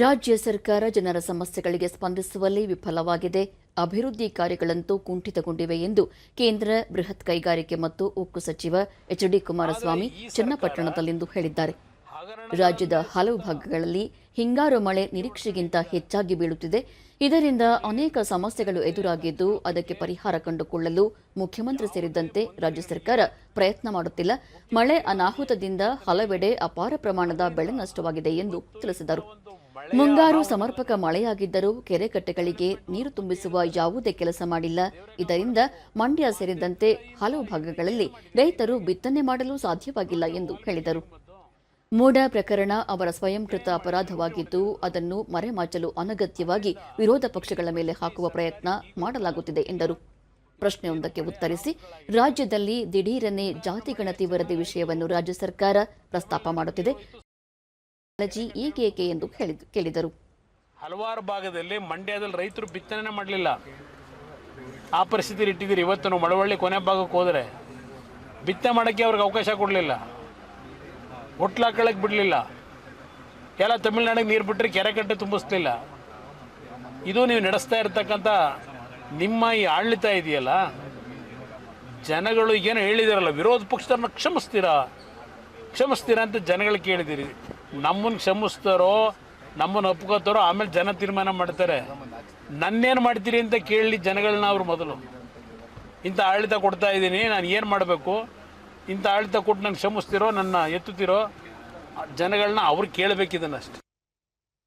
ರಾಜ್ಯ ಸರ್ಕಾರ ಜನರ ಸಮಸ್ಯೆಗಳಿಗೆ ಸ್ಪಂದಿಸುವಲ್ಲಿ ವಿಫಲವಾಗಿದೆ. ಅಭಿವೃದ್ಧಿ ಕಾರ್ಯಗಳಂತೂ ಕುಂಠಿತಗೊಂಡಿವೆ ಎಂದು ಕೇಂದ್ರ ಬೃಹತ್ ಕೈಗಾರಿಕೆ ಮತ್ತು ಉಕ್ಕು ಸಚಿವ ಎಚ್ ಡಿ ಕುಮಾರಸ್ವಾಮಿ ಚನ್ನಪಟ್ಟಣದಲ್ಲಿಂದು ಹೇಳಿದ್ದಾರೆ. ರಾಜ್ಯದ ಹಲವು ಭಾಗಗಳಲ್ಲಿ ಹಿಂಗಾರು ಮಳೆ ನಿರೀಕ್ಷೆಗಿಂತ ಹೆಚ್ಚಾಗಿ ಬೀಳುತ್ತಿದೆ. ಇದರಿಂದ ಅನೇಕ ಸಮಸ್ಯೆಗಳು ಎದುರಾಗಿದ್ದು ಅದಕ್ಕೆ ಪರಿಹಾರ ಕಂಡುಕೊಳ್ಳಲು ಮುಖ್ಯಮಂತ್ರಿ ಸೇರಿದಂತೆ ರಾಜ್ಯ ಸರ್ಕಾರ ಪ್ರಯತ್ನ ಮಾಡುತ್ತಿಲ್ಲ. ಮಳೆ ಅನಾಹುತದಿಂದ ಹಲವೆಡೆ ಅಪಾರ ಪ್ರಮಾಣದ ಬೆಳೆ ನಷ್ಟವಾಗಿದೆ ಎಂದು ತಿಳಿಸಿದರು. ಮುಂಗಾರು ಸಮರ್ಪಕ ಮಳೆಯಾಗಿದ್ದರೂ ಕೆರೆಕಟ್ಟೆಗಳಿಗೆ ನೀರು ತುಂಬಿಸುವ ಯಾವುದೇ ಕೆಲಸ ಮಾಡಿಲ್ಲ. ಇದರಿಂದ ಮಂಡ್ಯ ಸೇರಿದಂತೆ ಹಲವು ಭಾಗಗಳಲ್ಲಿ ರೈತರು ಬಿತ್ತನೆ ಮಾಡಲು ಸಾಧ್ಯವಾಗಿಲ್ಲ ಎಂದು ಹೇಳಿದರು. ಮೂಡ ಪ್ರಕರಣ ಅವರ ಸ್ವಯಂಕೃತ ಅಪರಾಧವಾಗಿದ್ದು, ಅದನ್ನು ಮರೆಮಾಚಲು ಅನಗತ್ಯವಾಗಿ ವಿರೋಧ ಪಕ್ಷಗಳ ಮೇಲೆ ಹಾಕುವ ಪ್ರಯತ್ನ ಮಾಡಲಾಗುತ್ತಿದೆ ಎಂದರು. ಪ್ರಶ್ನೆಯೊಂದಕ್ಕೆ ಉತ್ತರಿಸಿ, ರಾಜ್ಯದಲ್ಲಿ ದಿಢೀರನೆ ಜಾತಿ ಗಣತಿ ವರದಿ ವಿಷಯವನ್ನು ರಾಜ್ಯ ಸರ್ಕಾರ ಪ್ರಸ್ತಾಪ ಮಾಡುತ್ತಿದೆ. ಕಾಳಜಿ ಈಗೇಕೆ ಎಂದು ಕೇಳಿದರು. ಹಲವಾರು ಭಾಗದಲ್ಲಿ ಮಂಡ್ಯದಲ್ಲಿ ರೈತರು ಬಿತ್ತನೆ ಮಾಡಲಿಲ್ಲ. ಆ ಪರಿಸ್ಥಿತಿ ಇಟ್ಟಿದ್ದೀರಿ. ಇವತ್ತು ನಾವು ಮಳವಳ್ಳಿ ಕೊನೆ ಭಾಗಕ್ಕೆ ಹೋದರೆ ಬಿತ್ತನೆ ಮಾಡೋಕ್ಕೆ ಅವ್ರಿಗೆ ಅವಕಾಶ ಕೊಡಲಿಲ್ಲ. ಹೊಟ್ಲು ಬಿಡಲಿಲ್ಲ. ಎಲ್ಲ ತಮಿಳ್ನಾಡಿಗೆ ನೀರು ಬಿಟ್ಟರೆ ಕೆರೆ ಕಟ್ಟೆ ತುಂಬಿಸ್ಲಿಲ್ಲ. ಇದು ನೀವು ನಡೆಸ್ತಾ ಇರ್ತಕ್ಕಂಥ ನಿಮ್ಮ ಈ ಆಡಳಿತ ಇದೆಯಲ್ಲ? ಜನಗಳು ಏನೋ ಹೇಳಿದಿರಲ್ಲ, ವಿರೋಧ ಪಕ್ಷದವ್ರನ್ನ ಕ್ಷಮಿಸ್ತೀರಾ? ಕ್ಷಮಿಸ್ತೀರಾ ಅಂತ ಜನಗಳು ಕೇಳಿದಿರಿ ನಮ್ಮನ್ನು ಕ್ಷಮಿಸ್ತಾರೋ ನಮ್ಮನ್ನು ಒಪ್ಕೋತಾರೋ, ಆಮೇಲೆ ಜನ ತೀರ್ಮಾನ ಮಾಡ್ತಾರೆ. ನನ್ನೇನು ಮಾಡ್ತೀರಿ ಅಂತ ಕೇಳಲಿ ಜನಗಳನ್ನ ಅವರು ಮೊದಲು. ಇಂಥ ಆಡಳಿತ ಕೊಡ್ತಾ ಇದ್ದೀನಿ, ನಾನು ಏನು ಮಾಡಬೇಕು? ಇಂಥ ಆಡಳಿತ ಕೊಟ್ಟು ನಂಗೆ ಕ್ಷಮಿಸ್ತಿರೋ, ನನ್ನ ಎತ್ತುತ್ತಿರೋ ಜನಗಳನ್ನ ಅವ್ರು ಕೇಳಬೇಕಿದ್ದನ್ನು ಅಷ್ಟೆ